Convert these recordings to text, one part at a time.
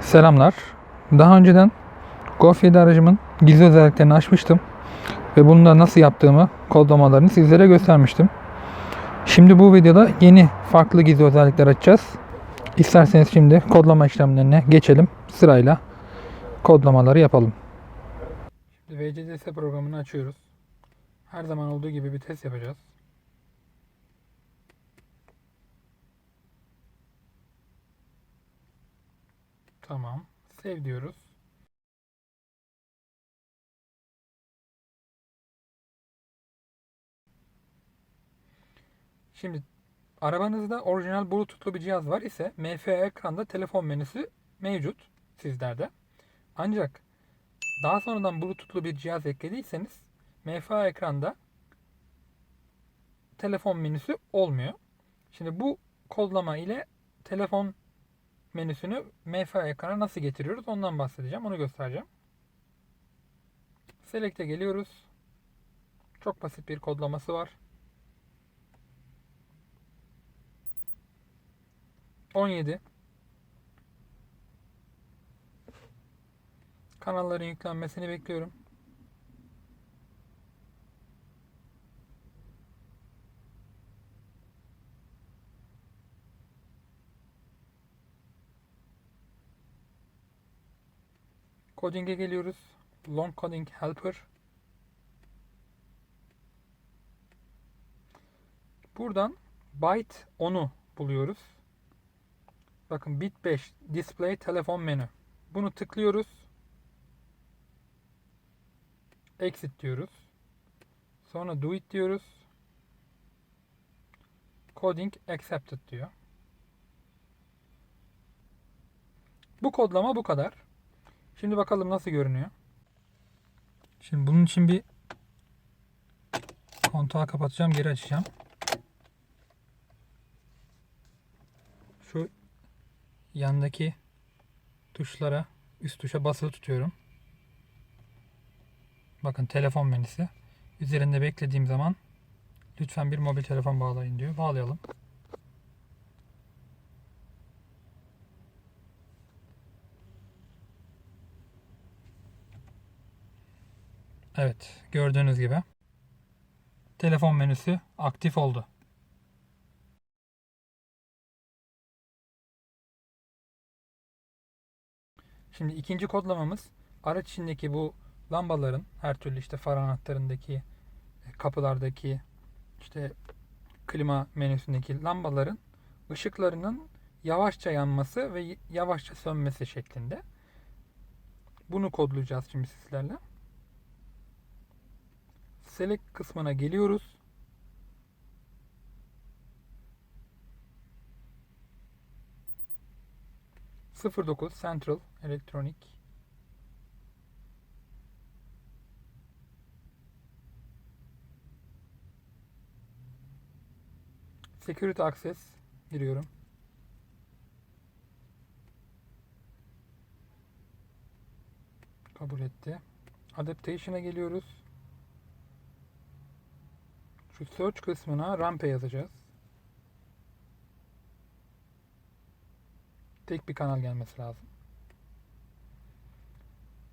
Selamlar. Daha önceden Golf 7 aracımın gizli özelliklerini açmıştım. Ve bunu da nasıl yaptığımı, kodlamalarını sizlere göstermiştim. Şimdi bu videoda yeni farklı gizli özellikler açacağız. İsterseniz şimdi kodlama işlemlerine geçelim. Sırayla kodlamaları yapalım. Şimdi VCDS programını açıyoruz. Her zaman olduğu gibi bir test yapacağız. Tamam. Save diyoruz. Şimdi arabanızda orijinal Bluetooth'lu bir cihaz var ise MFA ekranda telefon menüsü mevcut sizlerde. Ancak daha sonradan Bluetooth'lu bir cihaz eklediyseniz MFA ekranda telefon menüsü olmuyor. Şimdi bu kodlama ile telefon menüsünü MFA ekrana nasıl getiriyoruz ondan bahsedeceğim. Onu göstereceğim. Select'e geliyoruz. Çok basit bir kodlaması var. 17 Kanalların yüklenmesini bekliyorum. Coding'e geliyoruz. Long Coding Helper. Buradan byte 10'u buluyoruz. Bakın bit 5 display telefon menü. Bunu tıklıyoruz. Exit diyoruz. Sonra do it diyoruz. Coding accepted diyor. Bu kodlama bu kadar. Şimdi bakalım nasıl görünüyor. Şimdi bunun için bir kontağı kapatacağım, geri açacağım. Şu yandaki tuşlara, üst tuşa basılı tutuyorum. Bakın telefon menüsü. Üzerinde beklediğim zaman lütfen bir mobil telefon bağlayın diyor. Bağlayalım. Evet, gördüğünüz gibi telefon menüsü aktif oldu. Şimdi ikinci kodlamamız araç içindeki bu lambaların her türlü işte far anahtarındaki kapılardaki işte klima menüsündeki lambaların ışıklarının yavaşça yanması ve yavaşça sönmesi şeklinde. Bunu kodlayacağız şimdi sizlerle. Select kısmına geliyoruz. Sıfır dokuz Central Electronic Security Access giriyorum. Kabul etti. Adaptation'a geliyoruz. Şu search kısmına rampe yazacağız. Tek bir kanal gelmesi lazım.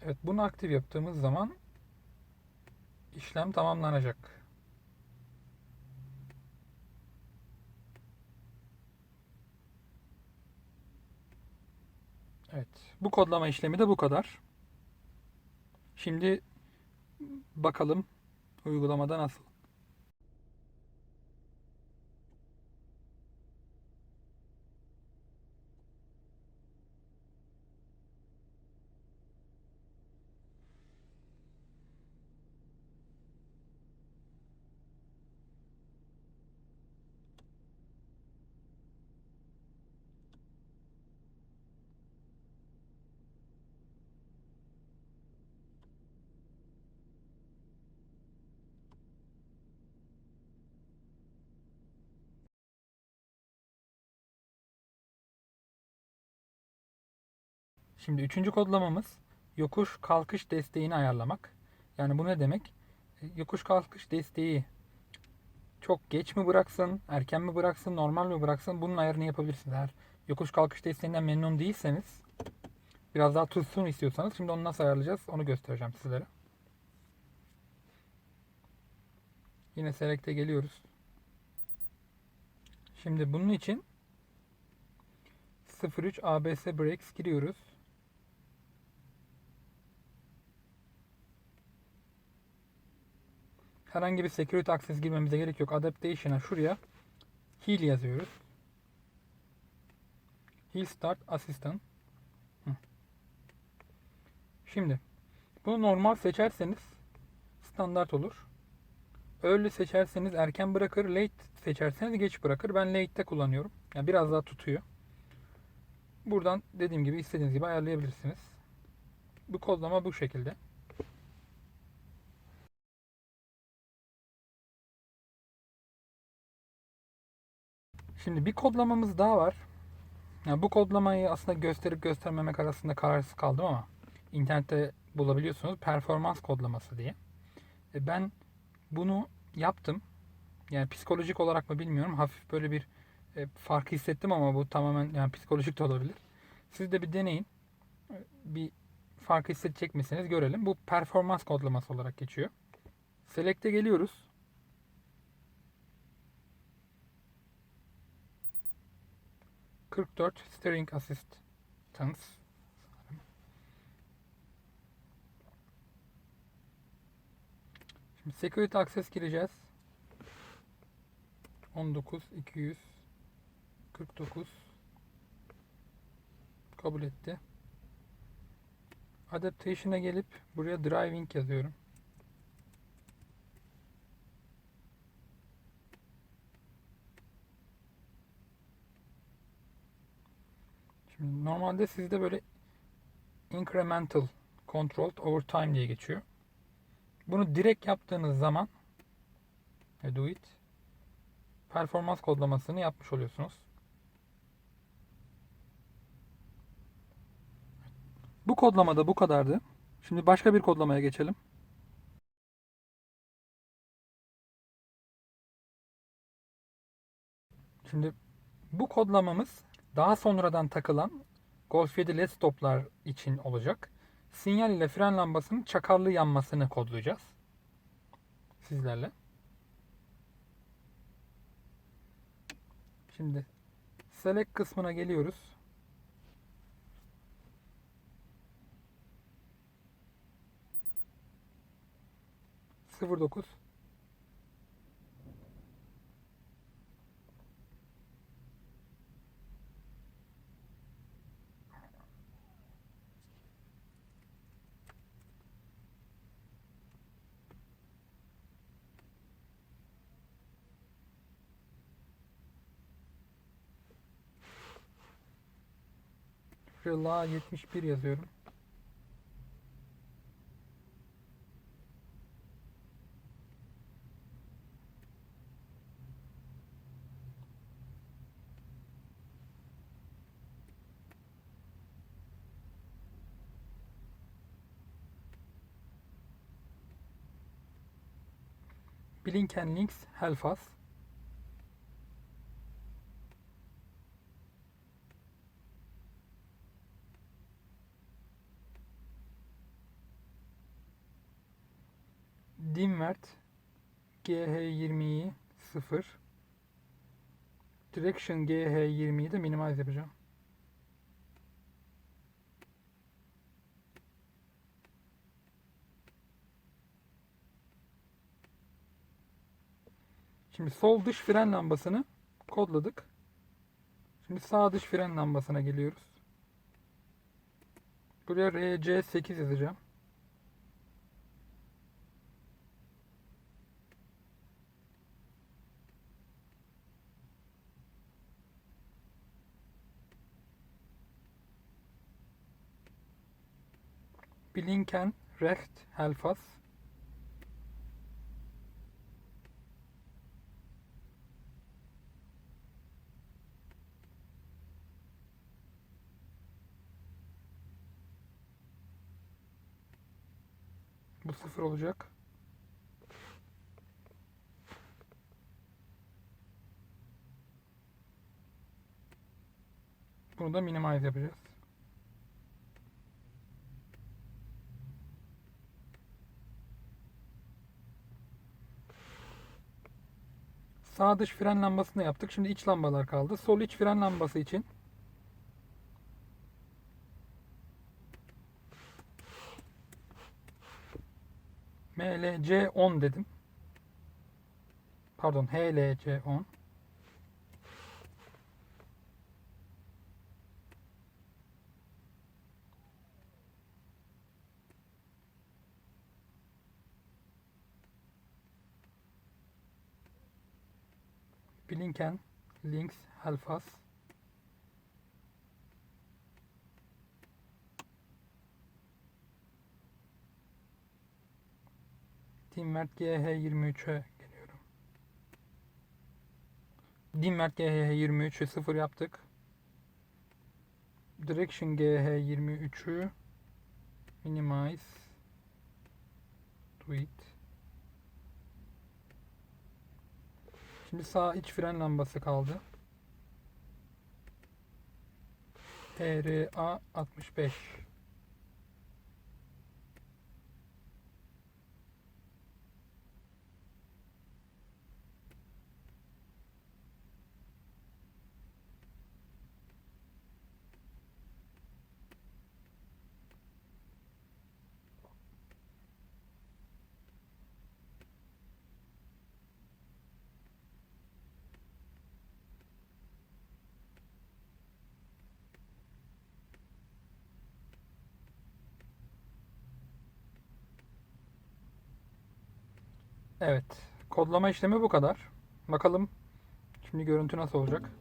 Evet bunu aktif yaptığımız zaman işlem tamamlanacak. Evet. Bu kodlama işlemi de bu kadar. Şimdi bakalım uygulamada nasıl. Şimdi üçüncü kodlamamız yokuş kalkış desteğini ayarlamak. Yani bu ne demek? E, Yokuş kalkış desteği çok geç mi bıraksın, erken mi bıraksın, normal mi bıraksın bunun ayarını yapabilirsiniz. Eğer yokuş kalkış desteğinden memnun değilseniz Biraz daha tutsun istiyorsanız şimdi onu nasıl ayarlayacağız onu göstereceğim sizlere. Yine select'e geliyoruz. Şimdi bunun için 03 ABS Brakes giriyoruz. Herhangi bir security access girmemize gerek yok. Adaptation'a şuraya heal yazıyoruz. Heal start assistant. Şimdi bunu normal seçerseniz standart olur. Early seçerseniz erken bırakır, late seçerseniz geç bırakır. Ben late'te kullanıyorum. Yani biraz daha tutuyor. Buradan dediğim gibi istediğiniz gibi ayarlayabilirsiniz. Bu kodlama bu şekilde. Şimdi bir kodlamamız daha var. Yani bu kodlamayı aslında gösterip göstermemek arasında kararsız kaldım ama internette bulabiliyorsunuz. Performans kodlaması diye. E ben bunu yaptım. Yani psikolojik olarak mı bilmiyorum. Hafif böyle bir e, farkı hissettim ama bu tamamen yani psikolojik de olabilir. Siz de bir deneyin. E, Bir farkı hissedecek misiniz görelim. Bu performans kodlaması olarak geçiyor. Select'e geliyoruz. ...44 Steering Assistance. Şimdi Security Access gireceğiz. 19 249 kabul etti. Adaptation'a gelip buraya driving yazıyorum. Şimdi normalde sizde böyle incremental controlled over time diye geçiyor. Bunu direkt yaptığınız zaman e, do it performans kodlamasını yapmış oluyorsunuz. Bu kodlamada bu kadardı. Şimdi başka bir kodlamaya geçelim. Şimdi bu kodlamamız daha sonradan takılan Golf 7 LED stoplar için olacak. Sinyal ile fren lambasının çakarlı yanmasını kodlayacağız. Sizlerle. Şimdi select kısmına geliyoruz. Sıfır dokuz. Rıla 71 yazıyorum. Blinken Links Helfas. Dimwert GH20'yi 0 Direction GH20'yi de minimize yapacağım. Şimdi sol dış fren lambasını kodladık. Şimdi sağ dış fren lambasına geliyoruz. Buraya RC8 yazacağım. Blinken Recht Helfas. Bu sıfır olacak. Bunu da minimize yapacağız. Sağ dış fren lambasını yaptık. Şimdi iç lambalar kaldı. Sol iç fren lambası için MLC10 dedim. Pardon HLC10. linken links help us Dimmert GH23'e geliyorum. Dimmert GH23'ü 0 yaptık. Direction GH23'ü minimize tweet Şimdi sağ iç fren lambası kaldı. TRA 65 Evet. Kodlama işlemi bu kadar. Bakalım şimdi görüntü nasıl olacak.